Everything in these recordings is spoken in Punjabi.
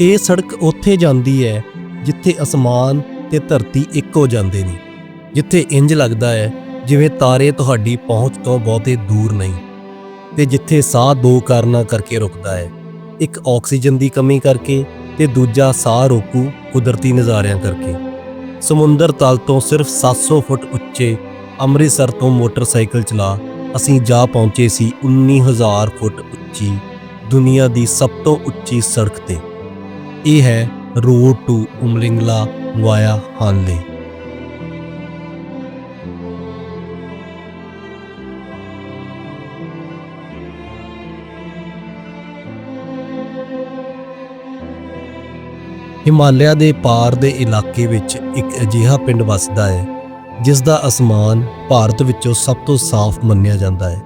ਇਹ ਸੜਕ ਉੱਥੇ ਜਾਂਦੀ ਹੈ ਜਿੱਥੇ ਅਸਮਾਨ ਤੇ ਧਰਤੀ ਇੱਕ ਹੋ ਜਾਂਦੇ ਨੇ, ਜਿੱਥੇ ਇੰਜ ਲੱਗਦਾ ਹੈ ਜਿਵੇਂ ਤਾਰੇ ਤੁਹਾਡੀ ਪਹੁੰਚ ਤੋਂ ਬਹੁਤੇ ਦੂਰ ਨਹੀਂ। ਤੇ ਜਿੱਥੇ ਸਾਹ ਦੋ ਕਾਰਨਾਂ ਕਰਕੇ ਰੁਕਦਾ ਹੈ, ਇੱਕ ਆਕਸੀਜਨ ਦੀ ਕਮੀ ਕਰਕੇ ਤੇ ਦੂਜਾ ਸਾਹ ਰੋਕੂ ਕੁਦਰਤੀ ਨਜ਼ਾਰਿਆਂ ਕਰਕੇ। ਸਮੁੰਦਰ ਤਲ ਤੋਂ ਸਿਰਫ 700 ਫੁੱਟ ਉੱਚੇ ਅੰਮ੍ਰਿਤਸਰ ਤੋਂ ਮੋਟਰਸਾਈਕਲ ਚਲਾ ਅਸੀਂ ਜਾ ਪਹੁੰਚੇ ਸੀ 19000 ਫੁੱਟ ਉੱਚੀ ਦੁਨੀਆ ਦੀ ਸਭ ਤੋਂ ਉੱਚੀ ਸੜਕ ਤੇ। ਇਹ ਹੈ road to Umlingla via Hanle Himalaya ਦੇ ਪਾਰ ਦੇ ਇਲਾਕੇ ਵਿੱਚ ਇੱਕ ਅਜਿਹਾ ਪਿੰਡ ਵੱਸਦਾ ਹੈ ਜਿਸ ਦਾ ਅਸਮਾਨ ਭਾਰਤ ਵਿੱਚੋਂ ਸਭ ਤੋਂ ਸਾਫ਼ ਮੰਨਿਆ ਜਾਂਦਾ ਹੈ।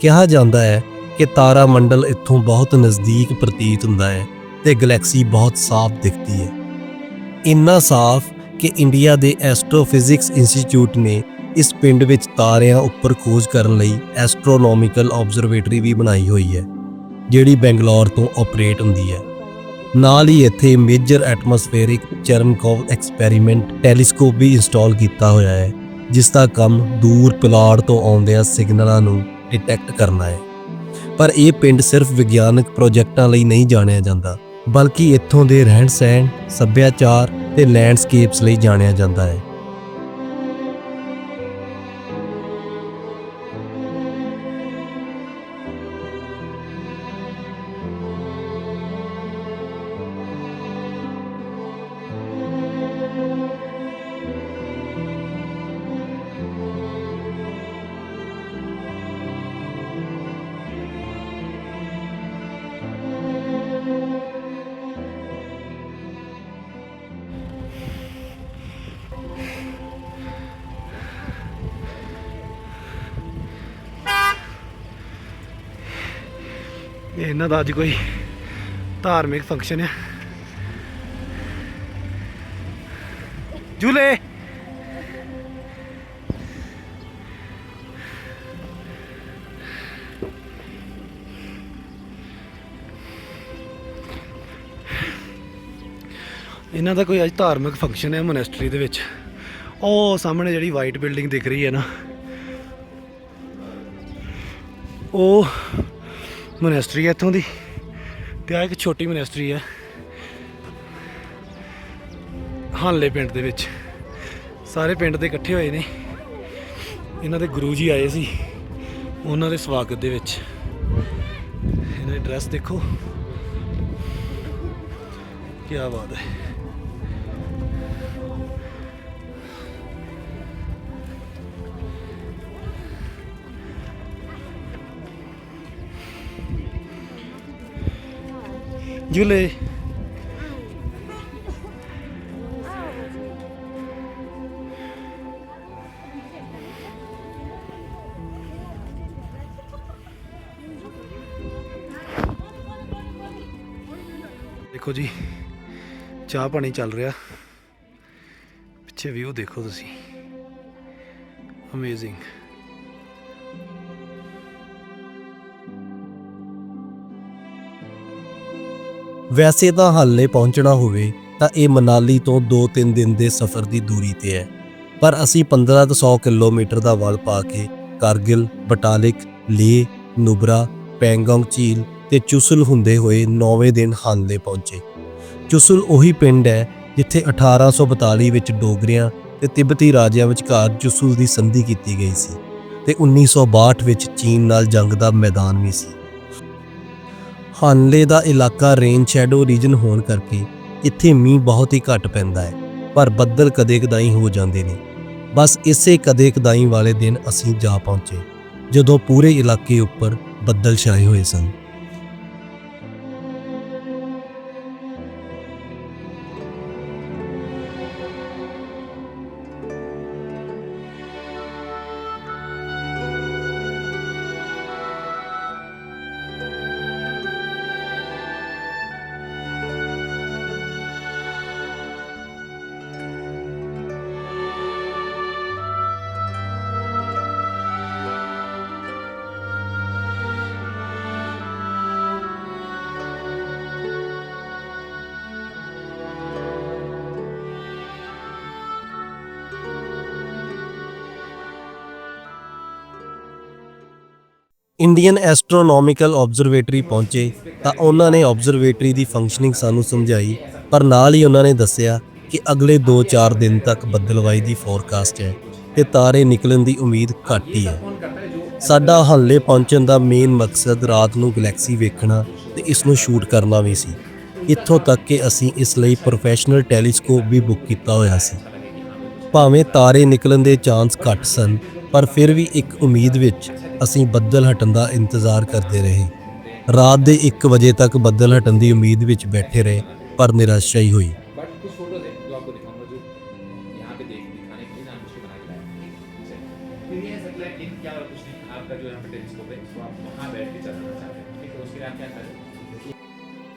ਕਿਹਾ ਜਾਂਦਾ ਹੈ ਕਿ ਤਾਰਾ ਮੰਡਲ ਇੱਥੋਂ ਬਹੁਤ ਨਜ਼ਦੀਕ ਪ੍ਰਤੀਤ ਹੁੰਦਾ ਹੈ ਤੇ ਗੈਲੈਕਸੀ ਬਹੁਤ ਸਾਫ਼ ਦਿਖਦੀ ਹੈ। ਇੰਨਾ ਸਾਫ਼ ਕਿ ਇੰਡੀਆ ਦੇ ਐਸਟ੍ਰੋਫਿਜ਼ਿਕਸ ਇੰਸਟੀਚਿਊਟ ਨੇ ਇਸ ਪਿੰਡ ਵਿੱਚ ਤਾਰਿਆਂ ਉੱਪਰ ਖੋਜ ਕਰਨ ਲਈ ਐਸਟ੍ਰੋਨੋਮਿਕਲ ਆਬਜ਼ਰਵੇਟਰੀ ਵੀ ਬਣਾਈ ਹੋਈ ਹੈ, ਜਿਹੜੀ ਬੈਂਗਲੌਰ ਤੋਂ ਆਪਰੇਟ ਹੁੰਦੀ ਹੈ। ਨਾਲ ਹੀ ਇੱਥੇ major atmospheric Cherenkov experiment telescope ਵੀ ਇੰਸਟਾਲ ਕੀਤਾ ਹੋਇਆ ਹੈ, ਜਿਸ ਦਾ ਕੰਮ ਦੂਰ ਪਲਾੜ ਤੋਂ ਆਉਂਦਿਆਂ ਸਿਗਨਲਾਂ ਨੂੰ ਡਿਟੈਕਟ ਕਰਨਾ ਹੈ। ਪਰ ਇਹ ਪਿੰਡ ਸਿਰਫ ਵਿਗਿਆਨਕ ਪ੍ਰੋਜੈਕਟਾਂ ਲਈ ਨਹੀਂ ਜਾਣਿਆ ਜਾਂਦਾ, ਬਲਕਿ ਇੱਥੋਂ ਦੇ ਰਹਿਣ ਸਹਿਣ ਸੱਭਿਆਚਾਰ ਤੇ ਲੈਂਡਸਕੇਪਸ ਲਈ ਜਾਣਿਆ ਜਾਂਦਾ ਹੈ। ਇਹ ਇਹਨਾਂ ਦਾ ਅੱਜ ਕੋਈ ਧਾਰਮਿਕ ਫੰਕਸ਼ਨ ਹੈ ਝੂਲੇ ਇਹਨਾਂ ਦਾ ਕੋਈ ਅੱਜ ਧਾਰਮਿਕ ਫੰਕਸ਼ਨ ਹੈ ਮੋਨੈਸਟਰੀ ਦੇ ਵਿੱਚ। ਉਹ ਸਾਹਮਣੇ ਜਿਹੜੀ ਵਾਈਟ ਬਿਲਡਿੰਗ ਦਿਖ ਰਹੀ ਹੈ ਨਾ। ਉਹ ਮੋਨੈਸਟਰੀ ਹੈ ਇੱਥੋਂ ਦੀ ਤੇ ਆ ਇੱਕ ਛੋਟੀ ਮੋਨੈਸਟਰੀ ਹੈ ਹਾਲੇ ਪਿੰਡ ਦੇ ਵਿੱਚ। ਸਾਰੇ ਪਿੰਡ ਦੇ ਇਕੱਠੇ ਹੋਏ ਨੇ। ਇਹਨਾਂ ਦੇ ਗੁਰੂ ਜੀ ਆਏ ਸੀ। ਉਹਨਾਂ ਦੇ ਸਵਾਗਤ ਦੇ ਵਿੱਚ। ਇਹਨਾਂ ਦੀ ਡਰੈਸ ਦੇਖੋ। ਕੀ ਬਾਤ ਹੈ। ਝੂਲੇ ਦੇਖੋ ਜੀ ਚਾਹ ਪਾਣੀ ਚੱਲ ਰਿਹਾ। ਪਿੱਛੇ ਵਿਊ ਦੇਖੋ ਤੁਸੀਂ। ਅਮੇਜ਼ਿੰਗ ਵੈਸੇ ਤਾਂ ਹਾਲੇ ਪਹੁੰਚਣਾ ਹੋਵੇ ਤਾਂ ਇਹ ਮਨਾਲੀ ਤੋਂ 2-3 ਦਿਨ ਦੇ ਸਫ਼ਰ ਦੀ ਦੂਰੀ ਤੇ ਹੈ। ਪਰ ਅਸੀਂ 15 ਤੋਂ 100 ਕਿਲੋਮੀਟਰ ਦਾ ਵਲ ਪਾ ਕੇ ਕਾਰਗਿਲ, ਬਟਾਲਿਕ, ਲੇ, ਨੁਬਰਾ, ਪੈਂਗੋਂਗ, ਝੀਲ ਤੇ ਚੁਸਲ ਹੁੰਦੇ ਹੋਏ 9ਵੇਂ ਦਿਨ ਹਾਲੇ ਪਹੁੰਚੇ। ਚੁਸਲ ਉਹੀ ਪਿੰਡ ਹੈ ਜਿੱਥੇ 1842 ਵਿੱਚ ਡੋਗਰਿਆਂ ਤੇ ਤਿੱਬਤੀ ਰਾਜਿਆਂ ਵਿਚਕਾਰ ਚੁਸਲ ਦੀ ਸੰਧੀ ਕੀਤੀ ਗਈ ਸੀ ਤੇ 1962 ਵਿੱਚ ਚੀਨ ਨਾਲ ਜੰਗ ਦਾ ਮੈਦਾਨ ਵੀ ਸੀ। ਹਾਨਲੇ ਦਾ ਇਲਾਕਾ ਰੇਨ ਸ਼ੈਡੋ ਰੀਜਨ ਹੋਣ ਕਰਕੇ ਇੱਥੇ ਮੀਂਹ ਬਹੁਤ ਹੀ ਘੱਟ ਪੈਂਦਾ ਹੈ, ਪਰ ਬੱਦਲ ਕਦੇ ਕਦਾਈ ਹੋ ਜਾਂਦੇ ਨੇ। ਬਸ ਇਸੇ ਕਦੇ ਕਦਾਈ ਵਾਲੇ ਦਿਨ ਅਸੀਂ ਜਾ ਪਹੁੰਚੇ, ਜਦੋਂ ਪੂਰੇ ਇਲਾਕੇ ਉੱਪਰ ਬੱਦਲ ਛਾਏ ਹੋਏ ਸਨ। ਇੰਡੀਅਨ ਐਸਟ੍ਰੋਨੋਮਿਕਲ ਆਬਜ਼ਰਵੇਟਰੀ ਪਹੁੰਚੇ ਤਾਂ ਉਹਨਾਂ ਨੇ ਆਬਜ਼ਰਵੇਟਰੀ ਦੀ ਫੰਕਸ਼ਨਿੰਗ ਸਾਨੂੰ ਸਮਝਾਈ, ਪਰ ਨਾਲ ਹੀ ਉਹਨਾਂ ਨੇ ਦੱਸਿਆ ਕਿ ਅਗਲੇ 2-4 ਦਿਨ ਤੱਕ ਬੱਦਲਵਾਈ ਦੀ ਫੋਰਕਾਸਟ ਹੈ ਤੇ ਤਾਰੇ ਨਿਕਲਣ ਦੀ ਉਮੀਦ ਘੱਟ ਹੀ ਹੈ। ਸਾਡਾ ਹੱਲੇ ਪਹੁੰਚਣ ਦਾ ਮੇਨ ਮਕਸਦ ਰਾਤ ਨੂੰ ਗੈਲੈਕਸੀ ਵੇਖਣਾ ਤੇ ਇਸ ਨੂੰ ਸ਼ੂਟ ਕਰਨਾ ਵੀ ਸੀ। ਇੱਥੋਂ ਤੱਕ ਕਿ ਅਸੀਂ ਇਸ ਲਈ ਪ੍ਰੋਫੈਸ਼ਨਲ ਟੈਲੀਸਕੋਪ ਵੀ ਬੁੱਕ ਕੀਤਾ ਹੋਇਆ ਸੀ। ਭਾਵੇਂ ਤਾਰੇ ਨਿਕਲਣ ਦੇ ਚਾਂਸ ਘੱਟ ਸਨ, ਪਰ ਫਿਰ ਵੀ ਇੱਕ ਉਮੀਦ ਵਿੱਚ ਅਸੀਂ ਬੱਦਲ ਹਟਣ ਦਾ ਇੰਤਜ਼ਾਰ ਕਰਦੇ ਰਹੇ। ਰਾਤ ਦੇ 1 ਵਜੇ ਤੱਕ ਬੱਦਲ ਹਟਣ ਦੀ ਉਮੀਦ ਵਿੱਚ ਬੈਠੇ ਰਹੇ ਪਰ ਨਿਰਾਸ਼ਾ ਹੀ ਹੋਈ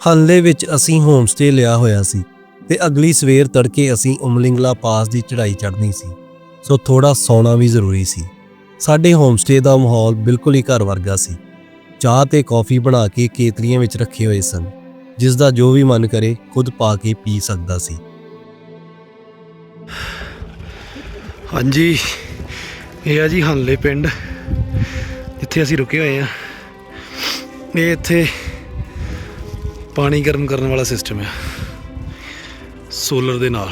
ਹੱਲੇ ਵਿੱਚ ਅਸੀਂ ਹੋਮ ਹੋਮਸਟੇ ਲਿਆ ਹੋਇਆ ਸੀ ਤੇ ਅਗਲੀ ਸਵੇਰ ਤੜਕੇ ਅਸੀਂ ਉਮਲਿੰਗਲਾ ਪਾਸ ਦੀ ਚੜ੍ਹਾਈ ਚੜ੍ਹਨੀ ਸੀ। ਸੋ ਥੋੜਾ ਸੌਣਾ ਵੀ ਜ਼ਰੂਰੀ ਸੀ। ਸਾਡੇ ਹੋਮਸਟੇ ਦਾ ਮਾਹੌਲ ਬਿਲਕੁਲ ਹੀ ਘਰ ਵਰਗਾ ਸੀ। ਚਾਹ ਤੇ ਕੌਫੀ ਬਣਾ ਕੇ ਕੇਤਲੀਆਂ ਵਿੱਚ ਰੱਖੇ ਹੋਏ ਸਨ ਜਿਸ ਦਾ ਜੋ ਵੀ ਮਨ ਕਰੇ ਖੁਦ ਪਾ ਕੇ ਪੀ ਸਕਦਾ ਸੀ। ਹਾਂਜੀ, ਇਹ ਆ ਜੀ ਹੰਲੇ ਪਿੰਡ। ਜਿੱਥੇ ਅਸੀਂ ਰੁਕੇ ਹੋਏ ਆ ਇਹ ਇੱਥੇ ਪਾਣੀ ਗਰਮ ਕਰਨ ਵਾਲਾ ਸਿਸਟਮ ਹੈ ਸੋਲਰ ਦੇ ਨਾਲ।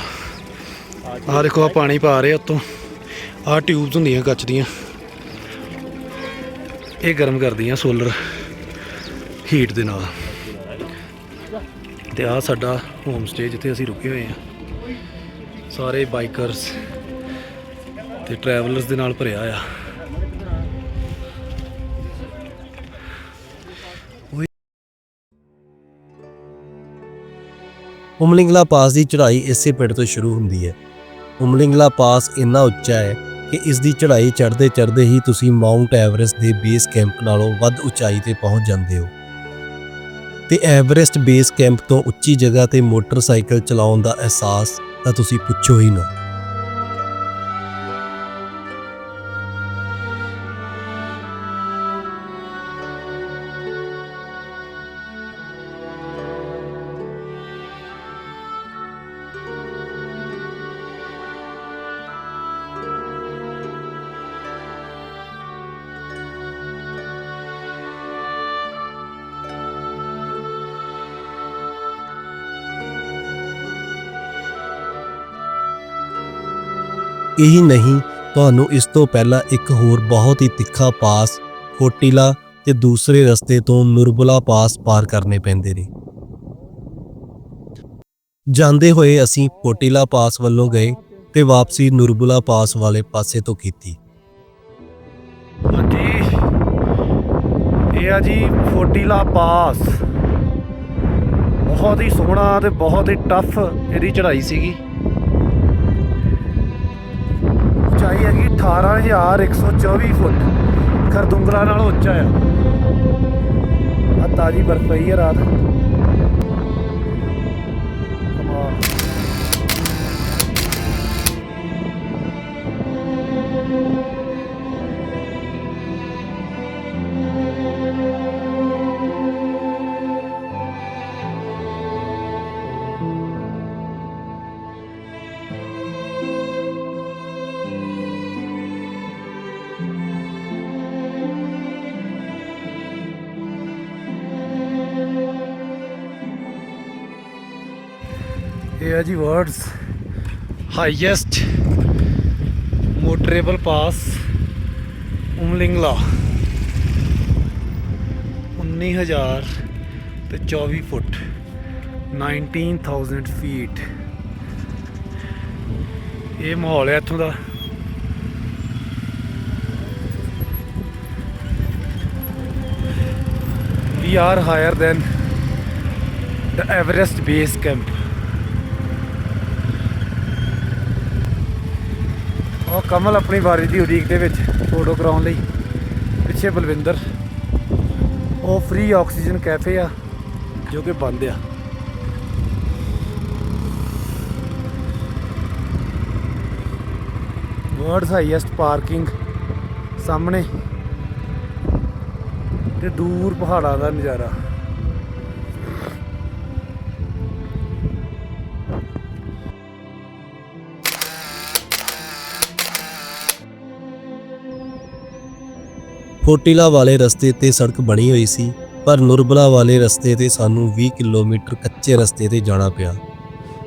ਆਹ ਦੇਖੋ ਆ ਪਾਣੀ ਪਾ ਰਹੇ ਉਤੋਂ। ਆਹ ਟਿਊਬਸ ਹੁੰਦੀਆਂ ਕੱਚ ਦੀਆਂ। ਇਹ ਗਰਮ ਕਰਦੀਆਂ ਸੋਲਰ ਹੀਟ ਦੇ ਨਾਲ। ਤੇ ਆ ਸਾਡਾ ਹੋਮ ਸਟੇ ਜਿੱਥੇ ਅਸੀਂ ਰੁਕੇ ਹੋਏ ਆ। ਸਾਰੇ ਬਾਈਕਰਸ ਤੇ ਟਰੈਵਲਰਸ ਦੇ ਨਾਲ ਭਰਿਆ ਆ। ਉਮਲਿੰਗਲਾ ਪਾਸ ਦੀ ਚੜ੍ਹਾਈ ਇਸੇ ਪਿੰਡ ਤੋਂ ਸ਼ੁਰੂ ਹੁੰਦੀ ਹੈ। ਉਮਲਿੰਗਲਾ ਪਾਸ ਇੰਨਾ ਉੱਚਾ ਹੈ ਕਿ ਇਸ ਦੀ ਚੜ੍ਹਾਈ ਚੜ੍ਹਦੇ ਚੜ੍ਹਦੇ ਹੀ ਤੁਸੀਂ ਮਾਊਂਟ ਐਵਰੈਸਟ ਦੇ ਬੇਸ ਕੈਂਪ ਨਾਲੋਂ ਵੱਧ ਉਚਾਈ ਤੇ ਪਹੁੰਚ ਜਾਂਦੇ ਹੋ। ਤੇ ਐਵਰੈਸਟ ਬੇਸ ਕੈਂਪ ਤੋਂ ਉੱਚੀ ਜਗ੍ਹਾ ਤੇ ਮੋਟਰਸਾਈਕਲ ਚਲਾਉਣ ਦਾ ਅਹਿਸਾਸ ਤਾਂ ਤੁਸੀਂ ਪੁੱਛੋ ਹੀ ਨਾ। ਇਹੀ ਨਹੀਂ, ਤੁਹਾਨੂੰ ਇਸ ਤੋਂ ਪਹਿਲਾਂ ਇੱਕ ਹੋਰ ਬਹੁਤ ਹੀ ਤਿੱਖਾ ਪਾਸ ਕੋਟਿਲਾ ਤੇ ਦੂਸਰੇ ਰਸਤੇ ਤੋਂ ਨੁਰਬੁਲਾ ਪਾਸ ਪਾਰ ਕਰਨੇ ਪੈਂਦੇ ਨੇ। ਜਾਂਦੇ ਹੋਏ ਅਸੀਂ ਕੋਟਿਲਾ ਪਾਸ ਵੱਲੋਂ ਗਏ ਤੇ ਵਾਪਸੀ ਨੁਰਬੁਲਾ ਪਾਸ ਵਾਲੇ ਪਾਸੇ ਤੋਂ ਕੀਤੀ। ਹਾਂਜੀ। ਇਹ ਆ ਜੀ ਫੋਟੀਲਾ ਪਾਸ। ਬਹੁਤ ਹੀ ਸੋਹਣਾ ਤੇ ਬਹੁਤ ਹੀ ਟਫ ਇਹਦੀ ਚੜ੍ਹਾਈ ਸੀਗੀ। 18124 ਫੁੱਟ ਖਰਦੁੰਗਲਾ ਨਾਲੋਂ ਉੱਚਾ ਆ। ਆ ਤਾਜੀ ਬਰਫ਼ ਪਈ ਹੈ ਰਾਤ। ਇਹ ਹੈ ਜੀ ਵਰਡਸ ਹਾਈਐਸਟ ਮੋਟਰੇਬਲ ਪਾਸ ਉਮਲਿੰਗਲਾ 19000 ਤੇ 24 ਫੁੱਟ 19000 ਫੀਟ ਇਹ ਮਾਹੌਲ ਹੈ ਇੱਥੋਂ ਦਾ we are higher than the Everest base camp ਉਹ ਕਮਲ ਆਪਣੀ ਵਾਰੀ ਦੀ ਉਡੀਕ ਦੇ ਵਿੱਚ ਫੋਟੋ ਕਰਾਉਣ ਲਈ ਪਿੱਛੇ ਬਲਵਿੰਦਰ। ਉਹ ਫ੍ਰੀ ਆਕਸੀਜਨ ਕੈਫੇ ਆ, ਜੋ ਕਿ ਬੰਦ ਆ। ਵਰਡਸ ਹਾਈਐਸਟ ਪਾਰਕਿੰਗ ਸਾਹਮਣੇ ਤੇ ਦੂਰ ਪਹਾੜਾਂ ਦਾ ਨਜ਼ਾਰਾ। ਫੋਟੀਲਾ ਵਾਲੇ ਰਸਤੇ ਤੇ ਸੜਕ ਬਣੀ ਹੋਈ ਸੀ ਪਰ ਨੁਰਬਲਾ ਵਾਲੇ ਰਸਤੇ ਤੇ ਸਾਨੂੰ 20 ਕਿਲੋਮੀਟਰ ਕੱਚੇ ਰਸਤੇ ਤੇ ਜਾਣਾ ਪਿਆ।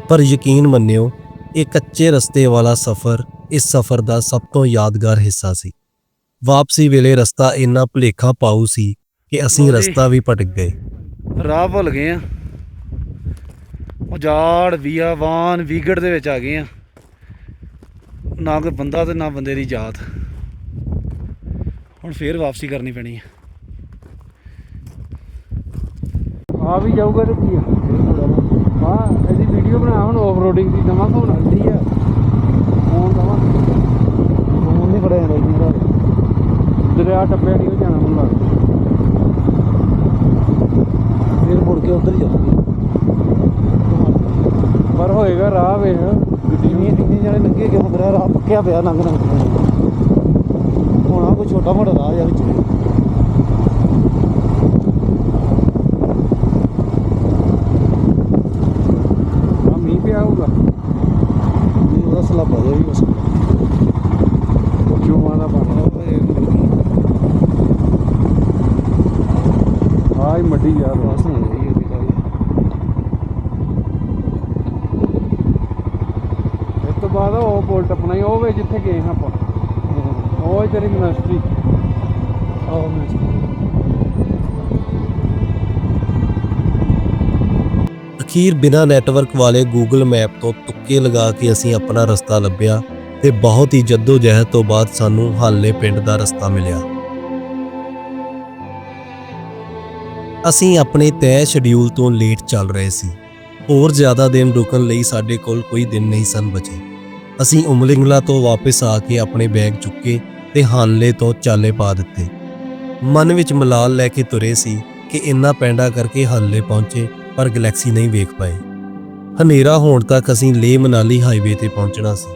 ਪਰ ਯਕੀਨ ਮੰਨਿਓ ਇਹ ਕੱਚੇ ਰਸਤੇ ਵਾਲਾ ਸਫ਼ਰ ਇਸ ਸਫ਼ਰ ਦਾ ਸਭ ਤੋਂ ਯਾਦਗਾਰ ਹਿੱਸਾ ਸੀ। ਵਾਪਸੀ ਵੇਲੇ ਰਸਤਾ ਇੰਨਾ ਭੁਲੇਖਾ ਪਾਊ ਸੀ ਕਿ ਅਸੀਂ। ਰਸਤਾ ਵੀ ਭਟਕ ਗਏ। ਰਾਹ ਭੁੱਲ ਗਏ ਆ। ਉਜਾੜ ਵੀਆਵਾਨ ਵੀਗੜ ਦੇ ਵਿੱਚ ਆ ਗਏ ਆ। ਨਾ ਕੋਈ ਬੰਦਾ ਤੇ ਨਾ ਬੰਦੇ ਦੀ ਜਾਤ। ਹੁਣ ਫੇਰ ਵਾਪਸੀ ਕਰਨੀ ਪੈਣੀ ਆ। ਆ ਵੀ ਜਾਊਗਾ ਤੇ ਕੀ ਆ? ਹਾਂ, ਇਹਦੀ ਵੀਡੀਓ ਬਣਾ ਹੁਣ ਆਫ ਰੋਡਿੰਗ ਦੀ ਦਵਾਂ ਕੋਣ ਹਲਦੀ ਆ। ਫੋਨ ਦਵਾਂ ਫੋਨ ਨਹੀਂ ਫੜਿਆ ਜਾਂਦਾ ਮੇਰਾ ਦਰਿਆ ਟੱਪਿਆ ਨਹੀਂ ਜਾਣਾ ਹੁਣ ਲੱਗ ਫੇਰ ਮੁੜ ਕੇ ਉਧਰ ਹੀ ਜਾਊਗੀ। ਪਰ ਹੋਏਗਾ ਰਾਹ ਵੇਖ। ਗੱਡੀ ਇੰਨੀ ਜਣੇ ਲੰਘੇ ਕਿਉਂ ਮੇਰਾ ਰਾਹ ਪੱਕਿਆ ਪਿਆ ਲੰਘ ਲੰਘ ਹੋਣਾ ਕੋਈ ਛੋਟਾ ਮੋਟਾ ਰਾਹ ਜਾਂ ਵਿੱਚ। ਆ ਮੀਂਹ ਪਿਆ ਹੋਊਗਾ। ਇਹ ਉਹਦਾ ਸਲਾਬਾ ਜਿਹਾ ਵੀ ਬਸ। ਚੋਮਾਂ ਦਾ ਪਾਣੀ ਆ ਹੀ ਮੱਡੀ ਯਾਰ ਬਸ ਨਾ ਜਾਈਏ ਇਸ ਤੋਂ ਬਾਅਦ ਉਹ ਪੁਲ ਟੱਪਣਾ ਹੀ ਉਹ ਵੇ ਜਿੱਥੇ ਗਏ ਹਾਂ ਆਪਾਂ। ਉਹ ਹੀ ਤੇਰੀ ਆਹ ਮੈਂ ਅਖੀਰ ਬਿਨਾ ਨੈਟਵਰਕ ਵਾਲੇ Google ਮੈਪ ਤੋਂ ਤੁੱਕੇ ਲਗਾ ਕੇ ਅਸੀਂ ਆਪਣਾ ਰਸਤਾ ਲੱਭਿਆ ਤੇ ਬਹੁਤ ਹੀ ਜਹਿਦ ਤੋਂ ਬਾਅਦ ਸਾਨੂੰ ਹਾਲੇ ਪਿੰਡ ਦਾ ਰਸਤਾ ਮਿਲਿਆ। ਅਸੀਂ ਆਪਣੇ ਤੈਅ ਸ਼ਡਿਊਲ ਤੋਂ ਲੇਟ ਚੱਲ ਰਹੇ ਸੀ। ਹੋਰ ਜ਼ਿਆਦਾ ਦਿਨ ਰੁਕਣ ਲਈ ਸਾਡੇ ਕੋਲ ਕੋਈ ਦਿਨ ਨਹੀਂ ਸਨ ਬਚੇ। ਅਸੀਂ ਉਮਲਿੰਗਲਾ ਤੋਂ ਵਾਪਸ ਆ ਕੇ ਆਪਣੇ ਬੈਗ ਚੁੱਕੇ ਤੇ ਹਾਨਲੇ ਤੋਂ ਚਾਲੇ ਪਾ ਦਿੱਤੇ। ਮਨ ਵਿੱਚ ਮਲਾਲ ਲੈ ਕੇ ਤੁਰੇ ਸੀ ਕਿ ਇੰਨਾ ਪੈਂਡਾ ਕਰਕੇ ਹਾਲੇ ਪਹੁੰਚੇ, ਪਰ ਗੈਲੈਕਸੀ ਨਹੀਂ ਵੇਖ ਪਾਏ। ਹਨੇਰਾ ਹੋਣ ਤੱਕ ਅਸੀਂ ਲੇਹ ਮਨਾਲੀ ਹਾਈਵੇ ਤੇ ਪਹੁੰਚਣਾ ਸੀ।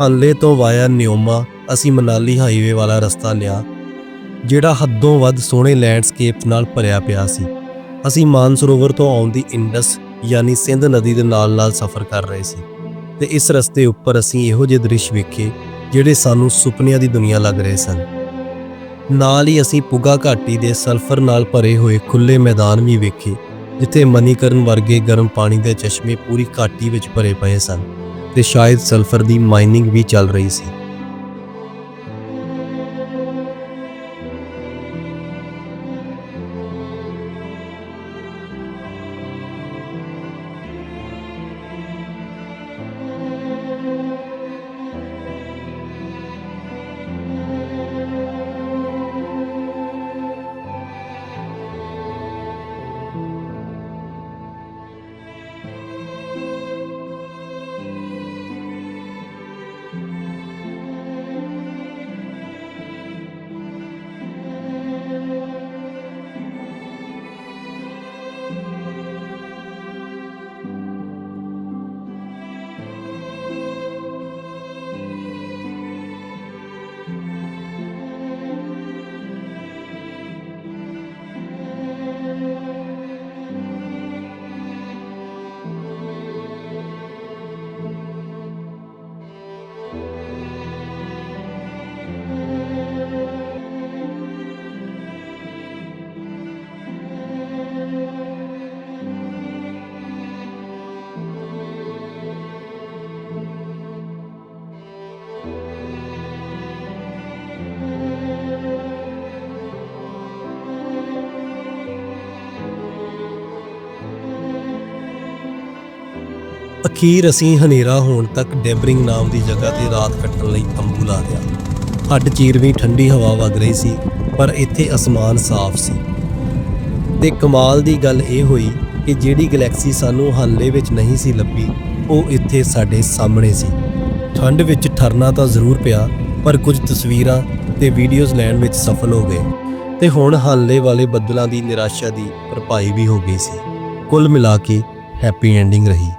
ਹਾਲੇ ਤੋਂ ਵਾਇਆ ਨਿਓਮਾ ਅਸੀਂ ਮਨਾਲੀ ਹਾਈਵੇ ਵਾਲਾ ਰਸਤਾ ਲਿਆ, ਜਿਹੜਾ ਹੱਦੋਂ ਵੱਧ ਸੋਹਣੇ ਲੈਂਡਸਕੇਪ ਨਾਲ ਭਰਿਆ ਪਿਆ ਸੀ। ਅਸੀਂ ਮਾਨਸਰੋਵਰ ਤੋਂ ਆਉਂਦੀ ਇੰਡਸ, ਯਾਨੀ ਸਿੰਧ ਨਦੀ ਦੇ ਨਾਲ-ਨਾਲ ਸਫ਼ਰ ਕਰ ਰਹੇ ਸੀ। ਤੇ ਇਸ ਰਸਤੇ ਉੱਪਰ ਅਸੀਂ ਇਹੋ ਜਿਹੇ ਦ੍ਰਿਸ਼ ਵੇਖੇ ਜਿਹੜੇ ਸਾਨੂੰ ਸੁਪਨਿਆਂ ਦੀ ਦੁਨੀਆ ਲੱਗ ਰਹੇ ਸਨ। ਨਾਲ ਹੀ ਅਸੀਂ ਪੁਗਾ ਘਾਟੀ ਦੇ ਸਲਫਰ ਨਾਲ ਭਰੇ ਹੋਏ ਖੁੱਲੇ ਮੈਦਾਨ ਵੀ ਵੇਖੇ, ਜਿੱਥੇ ਮਨੀਕਰਨ ਵਰਗੇ ਗਰਮ ਪਾਣੀ ਦੇ ਚਸ਼ਮੇ ਪੂਰੀ ਘਾਟੀ ਵਿੱਚ ਭਰੇ ਪਏ ਸਨ ਤੇ ਸ਼ਾਇਦ ਸਲਫਰ ਦੀ ਮਾਈਨਿੰਗ ਵੀ ਚੱਲ ਰਹੀ ਸੀ। ਅਖੀਰ ਅਸੀਂ ਹਨੇਰਾ ਹੋਣ ਤੱਕ ਡੈਬਰਿੰਗ ਨਾਮ ਦੀ ਜਗ੍ਹਾ ਤੇ ਰਾਤ ਕੱਟਣ ਲਈ ਤੰਬੂ ਲਾ ਲਿਆ। ਹੱਡ ਚੀਰਵੀਂ ਠੰਡੀ ਹਵਾ ਵਗ ਰਹੀ ਸੀ, ਪਰ ਇੱਥੇ ਅਸਮਾਨ ਸਾਫ਼ ਸੀ। ਤੇ ਕਮਾਲ ਦੀ ਗੱਲ ਇਹ ਹੋਈ ਕਿ ਜਿਹੜੀ ਗੈਲੈਕਸੀ ਸਾਨੂੰ ਹਾਲੇ ਵਿੱਚ ਨਹੀਂ ਸੀ ਲੱਭੀ, ਉਹ ਇੱਥੇ ਸਾਡੇ ਸਾਹਮਣੇ ਸੀ। ਠੰਡ ਵਿੱਚ ਠਰਨਾ ਤਾਂ ਜ਼ਰੂਰ ਪਿਆ, ਪਰ ਕੁਝ ਤਸਵੀਰਾਂ ਤੇ ਵੀਡੀਓਜ਼ ਲੈਣ ਵਿੱਚ ਸਫਲ ਹੋ ਗਏ। ਤੇ ਹੁਣ ਹਾਲੇ ਵਾਲੇ ਬੱਦਲਾਂ ਦੀ ਨਿਰਾਸ਼ਾ ਦੀ ਭਰਪਾਈ ਵੀ ਹੋ ਗਈ ਸੀ। ਕੁੱਲ ਮਿਲਾ ਕੇ ਹੈਪੀ ਐਂਡਿੰਗ ਰਹੀ।